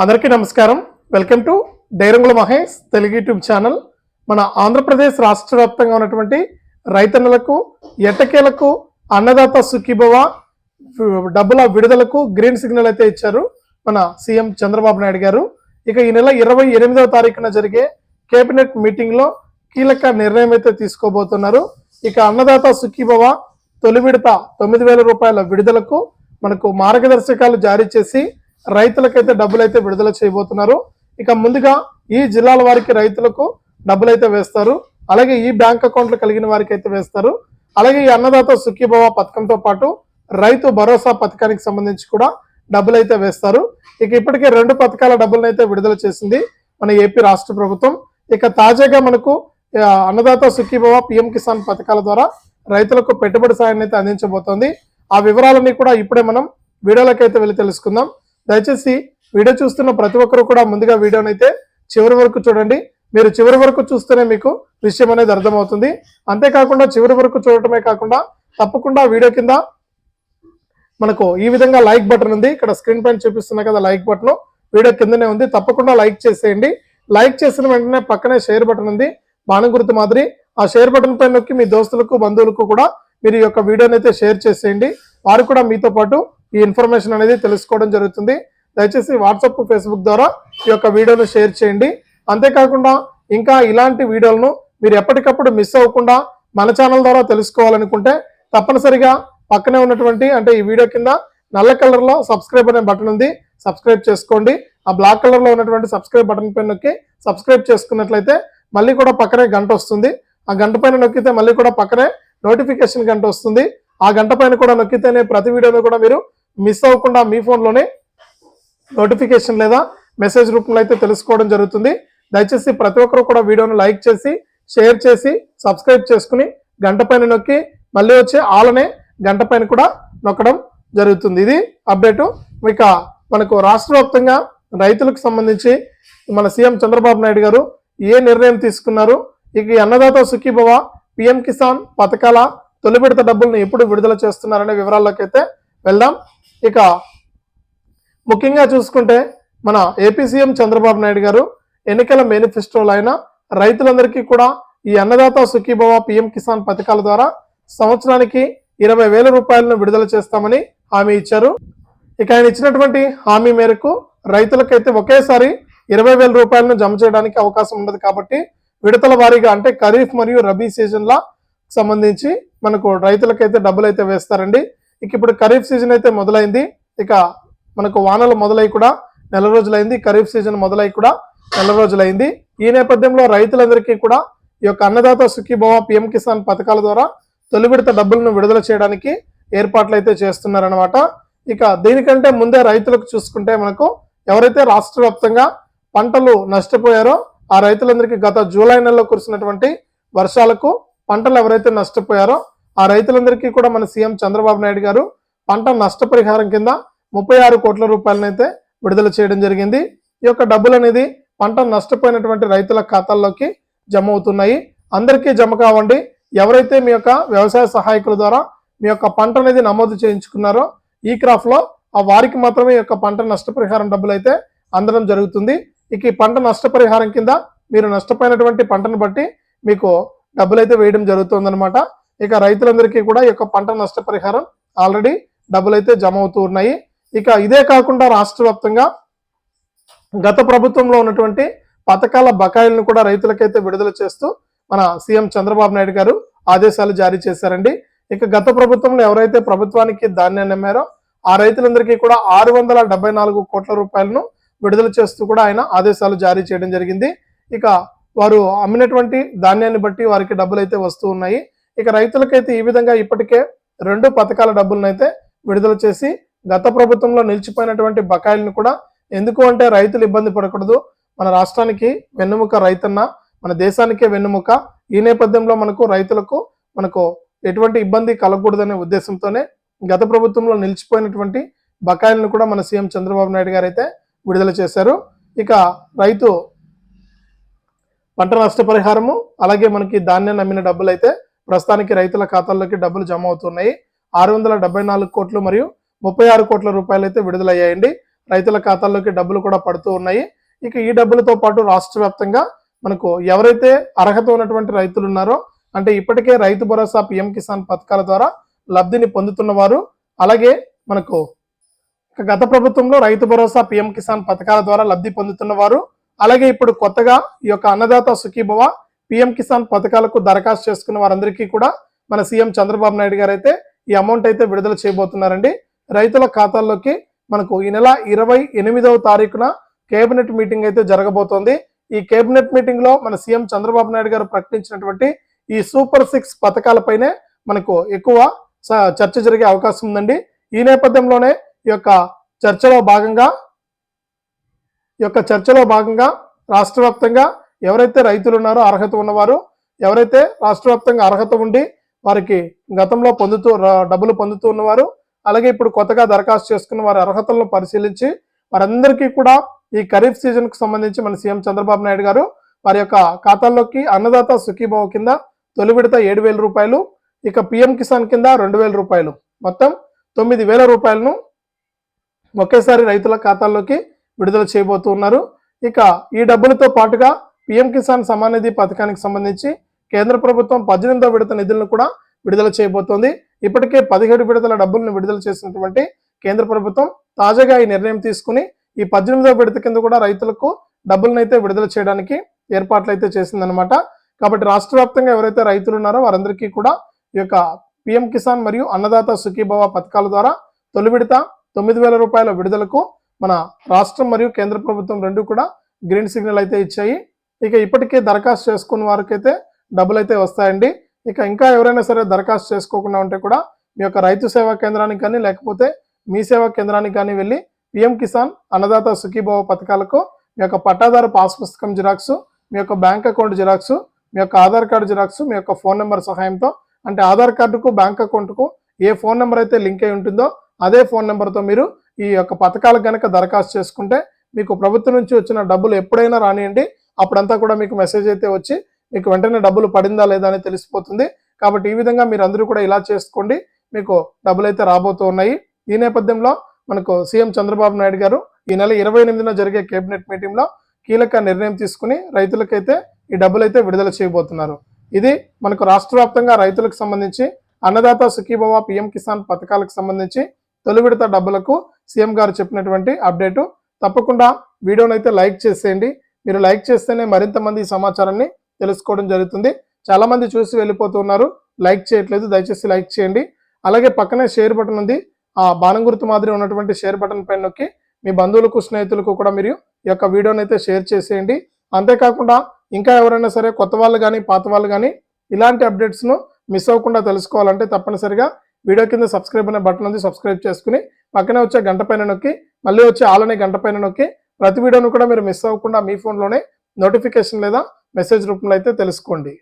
అందరికీ నమస్కారం. Welcome to డైరంగుల మహేష్ తెలుగు యూట్యూబ్ ఛానల్. మన ఆంధ్రప్రదేశ్ రాష్ట్ర వ్యాప్తంగా ఉన్నటువంటి రైతన్నలకు ఎట్టకేలకు అన్నదాత సుఖీభవ డబ్బుల విడుదలకు గ్రీన్ సిగ్నల్ అయితే ఇచ్చారు మన సీఎం చంద్రబాబు నాయుడు గారు. ఇక ఈ నెల ఇరవై ఎనిమిదవ తారీఖున జరిగే కేబినెట్ మీటింగ్లో కీలక నిర్ణయం అయితే తీసుకోబోతున్నారు. ఇక అన్నదాత సుఖీభవ తొలి విడత తొమ్మిది వేల రూపాయల విడుదలకు మనకు మార్గదర్శకాలు జారీ చేసి రైతులకైతే డబ్బులు అయితే విడుదల చేయబోతున్నారు. ఇక ముందుగా ఈ జిల్లాల వారికి రైతులకు డబ్బులు అయితే వేస్తారు. అలాగే ఈ బ్యాంక్ అకౌంట్లు కలిగిన వారికి అయితే వేస్తారు. అలాగే ఈ అన్నదాత సుఖీభవ పథకంతో పాటు రైతు భరోసా పథకానికి సంబంధించి కూడా డబ్బులు అయితే వేస్తారు. ఇక ఇప్పటికే రెండు పథకాల డబ్బులను అయితే విడుదల చేసింది మన ఏపీ రాష్ట్ర ప్రభుత్వం. ఇక తాజాగా మనకు అన్నదాత సుఖీభవ పిఎం కిసాన్ పథకాల ద్వారా రైతులకు పెట్టుబడి సాయాన్ని అయితే అందించబోతోంది. ఆ వివరాలన్నీ కూడా ఇప్పుడే మనం వీడియోలోకి అయితే వెళ్ళి తెలుసుకుందాం. దయచేసి వీడియో చూస్తున్న ప్రతి ఒక్కరు కూడా ముందుగా వీడియోని అయితే చివరి వరకు చూడండి. మీరు చివరి వరకు చూస్తేనే మీకు విషయం అనేది అర్థమవుతుంది. అంతేకాకుండా చివరి వరకు చూడటమే కాకుండా తప్పకుండా వీడియో కింద మనకు ఈ విధంగా లైక్ బటన్ ఉంది. ఇక్కడ స్క్రీన్ పైన చూపిస్తున్నా కదా లైక్ బటన్. వీడియో కిందనే ఉంది. తప్పకుండా లైక్ చేసేయండి. లైక్ చేసిన వెంటనే పక్కనే షేర్ బటన్ ఉంది. బాణం గుర్తు మాదిరి ఆ షేర్ బటన్ పైన నొక్కి మీ దోస్తులకు బంధువులకు కూడా మీరు ఈ యొక్క వీడియోని అయితే షేర్ చేసేయండి. వారు కూడా మీతో పాటు ఈ ఇన్ఫర్మేషన్ అనేది తెలుసుకోవడం జరుగుతుంది. దయచేసి వాట్సాప్ ఫేస్బుక్ ద్వారా ఈ యొక్క వీడియోను షేర్ చేయండి. అంతేకాకుండా ఇంకా ఇలాంటి వీడియోలను మీరు ఎప్పటికప్పుడు మిస్ అవ్వకుండా మన ఛానల్ ద్వారా తెలుసుకోవాలనుకుంటే తప్పనిసరిగా పక్కనే ఉన్నటువంటి అంటే ఈ వీడియో కింద నల్ల కలర్లో సబ్స్క్రైబ్ అనే బటన్ ఉంది. సబ్స్క్రైబ్ చేసుకోండి. ఆ బ్లాక్ కలర్లో ఉన్నటువంటి సబ్స్క్రైబ్ బటన్ పైన నొక్కి సబ్స్క్రైబ్ చేసుకున్నట్లయితే మళ్ళీ కూడా పక్కనే గంట వస్తుంది. ఆ గంట పైన నొక్కితే మళ్ళీ కూడా పక్కనే నోటిఫికేషన్ గంట వస్తుంది. ఆ గంట పైన కూడా నొక్కితేనే ప్రతి వీడియోను కూడా మీరు మిస్ అవ్వకుండా మీ ఫోన్లోనే నోటిఫికేషన్ లేదా మెసేజ్ రూపంలో అయితే తెలుసుకోవడం జరుగుతుంది. దయచేసి ప్రతి ఒక్కరు కూడా వీడియోను లైక్ చేసి షేర్ చేసి సబ్స్క్రైబ్ చేసుకుని గంట పైన నొక్కి మళ్ళీ వచ్చే ఆలనే గంట పైన కూడా నొక్కడం జరుగుతుంది. ఇది అప్డేటు. ఇక మనకు రాష్ట్ర వ్యాప్తంగా రైతులకు సంబంధించి మన సీఎం చంద్రబాబు నాయుడు గారు ఏ నిర్ణయం తీసుకున్నారు? ఇక అన్నదాత సుఖీభవ పిఎం కిసాన్ పథకాల తొలి విడత డబ్బులను ఎప్పుడు విడుదల చేస్తున్నారనే వివరాల్లోకి అయితే వెళ్దాం. ఇక ముఖ్యంగా చూసుకుంటే మన ఏపీ సీఎం చంద్రబాబు నాయుడు గారు ఎన్నికల మేనిఫెస్టోలో అయినా రైతులందరికీ కూడా ఈ అన్నదాత సుఖీభవ పిఎం కిసాన్ పథకాల ద్వారా సంవత్సరానికి ఇరవై వేల రూపాయలను విడుదల చేస్తామని హామీ ఇచ్చారు. ఇక ఆయన ఇచ్చినటువంటి హామీ మేరకు రైతులకైతే ఒకేసారి ఇరవై వేల రూపాయలను జమ చేయడానికి అవకాశం ఉండదు కాబట్టి విడతల వారీగా అంటే ఖరీఫ్ మరియు రబీ సీజన్ల సంబంధించి మనకు రైతులకైతే డబ్బులు అయితే వేస్తారండి. ఇక ఇప్పుడు ఖరీఫ్ సీజన్ అయితే మొదలైంది. ఇక మనకు వానలు మొదలై కూడా నెల రోజులైంది. ఖరీఫ్ సీజన్ మొదలై కూడా నెల రోజులైంది. ఈ నేపథ్యంలో రైతులందరికీ కూడా ఈ యొక్క అన్నదాత సుఖీభవ పిఎం కిసాన్ పథకాల ద్వారా తొలి విడత డబ్బులను విడుదల చేయడానికి ఏర్పాట్లు అయితే చేస్తున్నారనమాట ఇక దీనికంటే ముందే రైతులకు చూసుకుంటే మనకు ఎవరైతే రాష్ట్ర వ్యాప్తంగా పంటలు నష్టపోయారో ఆ రైతులందరికీ గత జూలై నెలలో కురిసినటువంటి వర్షాలకు పంటలు ఎవరైతే నష్టపోయారో ఆ రైతులందరికీ కూడా మన సీఎం చంద్రబాబు నాయుడు గారు పంట నష్టపరిహారం కింద ముప్పై ఆరు కోట్ల రూపాయలనైతే విడుదల చేయడం జరిగింది. ఈ యొక్క డబ్బులు అనేది పంట నష్టపోయినటువంటి రైతుల ఖాతాల్లోకి జమ అవుతున్నాయి. అందరికీ జమ కావండి. ఎవరైతే మీ యొక్క వ్యవసాయ సహాయకుల ద్వారా మీ యొక్క పంట అనేది నమోదు చేయించుకున్నారో ఈ క్రాఫ్లో ఆ వారికి మాత్రమే ఈ యొక్క పంట నష్టపరిహారం డబ్బులు అయితే అందడం జరుగుతుంది. ఇక ఈ పంట నష్టపరిహారం కింద మీరు నష్టపోయినటువంటి పంటను బట్టి మీకు డబ్బులు అయితే వేయడం జరుగుతుందన్నమాట. ఇక రైతులందరికీ కూడా ఈ యొక్క పంట నష్టపరిహారం ఆల్రెడీ డబ్బులు అయితే జమ అవుతూ ఉన్నాయి. ఇక ఇదే కాకుండా రాష్ట్ర వ్యాప్తంగా గత ప్రభుత్వంలో ఉన్నటువంటి పథకాల బకాయిలను కూడా రైతులకైతే విడుదల చేస్తూ మన సీఎం చంద్రబాబు నాయుడు గారు ఆదేశాలు జారీ చేశారండి. ఇక గత ప్రభుత్వంలో ఎవరైతే ప్రభుత్వానికి ధాన్యాన్ని అమ్మారో ఆ రైతులందరికీ కూడా ఆరు వందల డెబ్బై నాలుగు కోట్ల రూపాయలను విడుదల చేస్తూ కూడా ఆయన ఆదేశాలు జారీ చేయడం జరిగింది. ఇక వారు అమ్మినటువంటి ధాన్యాన్ని బట్టి వారికి డబ్బులు అయితే వస్తూ ఉన్నాయి. ఇక రైతులకైతే ఈ విధంగా ఇప్పటికే రెండు పథకాల డబ్బులను అయితే విడుదల చేసి గత ప్రభుత్వంలో నిలిచిపోయినటువంటి బకాయిలను కూడా ఎందుకు అంటే రైతులు ఇబ్బంది పడకూడదు. మన రాష్ట్రానికి వెన్నుముక రైతన్న మన దేశానికే వెన్నుముక. ఈ నేపథ్యంలో మనకు రైతులకు మనకు ఎటువంటి ఇబ్బంది కలగకూడదనే ఉద్దేశంతోనే గత ప్రభుత్వంలో నిలిచిపోయినటువంటి బకాయిలను కూడా మన సీఎం చంద్రబాబు నాయుడు గారు అయితే విడుదల చేశారు. ఇక రైతు పంట నష్టపరిహారము అలాగే మనకి ధాన్యాన్ని అమ్మిన డబ్బులు అయితే ప్రస్తుతానికి రైతుల ఖాతాల్లోకి డబ్బులు జమ అవుతున్నాయి. ఆరు వందల డెబ్బై నాలుగు కోట్లు మరియు ముప్పై ఆరు కోట్ల రూపాయలు అయితే విడుదలయ్యాయండి. రైతుల ఖాతాల్లోకి డబ్బులు కూడా పడుతూ ఉన్నాయి. ఇక ఈ డబ్బులతో పాటు రాష్ట్ర వ్యాప్తంగా మనకు ఎవరైతే అర్హత ఉన్నటువంటి రైతులు ఉన్నారో అంటే ఇప్పటికే రైతు భరోసా పిఎం కిసాన్ పథకాల ద్వారా లబ్ధిని పొందుతున్న వారు అలాగే మనకు గత ప్రభుత్వంలో రైతు భరోసా పిఎం కిసాన్ పథకాల ద్వారా లబ్ధి పొందుతున్న వారు అలాగే ఇప్పుడు కొత్తగా ఈ యొక్క అన్నదాత సుఖీభవ పిఎం కిసాన్ పథకాలకు దరఖాస్తు చేసుకున్న వారందరికీ కూడా మన సీఎం చంద్రబాబు నాయుడు గారు అయితే ఈ అమౌంట్ అయితే విడుదల చేయబోతున్నారండి. రైతుల ఖాతాల్లోకి మనకు ఈ నెల ఇరవై ఎనిమిదవ తారీఖున కేబినెట్ మీటింగ్ అయితే జరగబోతోంది. ఈ కేబినెట్ మీటింగ్లో మన సీఎం చంద్రబాబు నాయుడు గారు ప్రకటించినటువంటి ఈ సూపర్ సిక్స్ పథకాలపైనే మనకు ఎక్కువ చర్చ జరిగే అవకాశం ఉందండి. ఈ నేపథ్యంలోనే ఈ యొక్క చర్చలో భాగంగా ఈ యొక్క చర్చలో భాగంగా రాష్ట్ర ఎవరైతే రైతులు ఉన్నారో అర్హత ఉన్నవారు ఎవరైతే రాష్ట్ర వ్యాప్తంగా అర్హత ఉండి వారికి గతంలో పొందుతూ డబ్బులు పొందుతూ ఉన్నవారు అలాగే ఇప్పుడు కొత్తగా దరఖాస్తు చేసుకున్న వారి అర్హతలను పరిశీలించి వారందరికీ కూడా ఈ ఖరీఫ్ సీజన్కు సంబంధించి మన సీఎం చంద్రబాబు నాయుడు గారు వారి యొక్క ఖాతాల్లోకి అన్నదాత సుఖీభావ కింద తొలి విడత ఏడు వేల రూపాయలు ఇక పిఎం కిసాన్ కింద రెండు వేల రూపాయలు. మొత్తం తొమ్మిది వేల రూపాయలను ఒకేసారి రైతుల ఖాతాల్లోకి విడుదల చేయబోతూ ఉన్నారు. ఇక ఈ డబ్బులతో పాటుగా పిఎం కిసాన్ సమాన్ నిధి పథకానికి సంబంధించి కేంద్ర ప్రభుత్వం పద్దెనిమిదో విడత నిధులను కూడా విడుదల చేయబోతోంది. ఇప్పటికే పదిహేడు విడతల డబ్బులను విడుదల చేసినటువంటి కేంద్ర ప్రభుత్వం తాజాగా ఈ నిర్ణయం తీసుకుని ఈ పద్దెనిమిదో విడత కింద కూడా రైతులకు డబ్బులను అయితే విడుదల చేయడానికి ఏర్పాట్లు అయితే చేసిందనమాట కాబట్టి రాష్ట్ర వ్యాప్తంగా ఎవరైతే రైతులు ఉన్నారో వారందరికీ కూడా ఈ యొక్క పిఎం కిసాన్ మరియు అన్నదాత సుఖీభవ పథకాల ద్వారా తొలి విడత తొమ్మిది వేల రూపాయల విడుదలకు మన రాష్ట్రం మరియు కేంద్ర ప్రభుత్వం రెండు కూడా గ్రీన్ సిగ్నల్ అయితే ఇచ్చాయి. ఇక ఇప్పటికే దరఖాస్తు చేసుకున్న వారికైతే డబ్బులు అయితే వస్తాయండి. ఇక ఇంకా ఎవరైనా సరే దరఖాస్తు చేసుకోకుండా ఉంటే కూడా మీ యొక్క రైతు సేవా కేంద్రానికి కానీ లేకపోతే మీ సేవా కేంద్రానికి కానీ వెళ్ళి పిఎం కిసాన్ అన్నదాత సుఖీభవ పథకాలకు మీ యొక్క పట్టాదారు పాస్ పుస్తకం జిరాక్స్ మీ యొక్క బ్యాంక్ అకౌంట్ జిరాక్స్ మీ యొక్క ఆధార్ కార్డు జిరాక్స్ మీ యొక్క ఫోన్ నెంబర్ సహాయంతో అంటే ఆధార్ కార్డుకు బ్యాంక్ అకౌంట్కు ఏ ఫోన్ నెంబర్ అయితే లింక్ అయి ఉంటుందో అదే ఫోన్ నెంబర్తో మీరు ఈ యొక్క పథకాలకు కనుక దరఖాస్తు చేసుకుంటే మీకు ప్రభుత్వం నుంచి వచ్చిన డబ్బులు ఎప్పుడైనా రానియండి. అప్పుడంతా కూడా మీకు మెసేజ్ అయితే వచ్చి మీకు వెంటనే డబ్బులు పడిందా లేదా అని తెలిసిపోతుంది. కాబట్టి ఈ విధంగా మీరు అందరూ కూడా ఇలా చేసుకోండి. మీకు డబ్బులు అయితే రాబోతూ ఉన్నాయి. ఈ నేపథ్యంలో మనకు సీఎం చంద్రబాబు నాయుడు గారు ఈ నెల ఇరవై ఎనిమిదిన జరిగే కేబినెట్ మీటింగ్లో కీలక నిర్ణయం తీసుకుని రైతులకైతే ఈ డబ్బులు అయితే విడుదల చేయబోతున్నారు. ఇది మనకు రాష్ట్ర వ్యాప్తంగా రైతులకు సంబంధించి అన్నదాత సుఖీభవ పిఎం కిసాన్ పథకాలకు సంబంధించి తొలి విడత డబ్బులకు సీఎం గారు చెప్పినటువంటి అప్డేటు. తప్పకుండా వీడియోనైతే అయితే లైక్ చేసేయండి. మీరు లైక్ చేస్తేనే మరింత మంది ఈ సమాచారాన్ని తెలుసుకోవడం జరుగుతుంది. చాలా మంది చూసి వెళ్ళిపోతున్నారు లైక్ చేయట్లేదు. దయచేసి లైక్ చేయండి. అలాగే పక్కనే షేర్ బటన్ ఉంది. ఆ బాణం గుర్తు మాదిరి ఉన్నటువంటి షేర్ బటన్ పైన నొక్కి మీ బంధువులకు స్నేహితులకు కూడా మీరు ఈ యొక్క వీడియోని అయితే షేర్ చేసేయండి. అంతేకాకుండా ఇంకా ఎవరైనా సరే కొత్త వాళ్ళు కానీ పాత వాళ్ళు కానీ ఇలాంటి అప్డేట్స్ను మిస్ అవ్వకుండా తెలుసుకోవాలంటే తప్పనిసరిగా వీడియో కింద సబ్స్క్రైబ్ అనే బటన్ ఉంది. సబ్స్క్రైబ్ చేసుకుని పక్కనే వచ్చే గంట పైన నొక్కి మళ్ళీ వచ్చే ఆలనే గంట పైన నొక్కి ప్రతి వీడియోను కూడా మీరు మిస్ అవ్వకుండా మీ ఫోన్లోనే నోటిఫికేషన్ లేదా మెసేజ్ రూపంలో అయితే తెలుసుకోండి.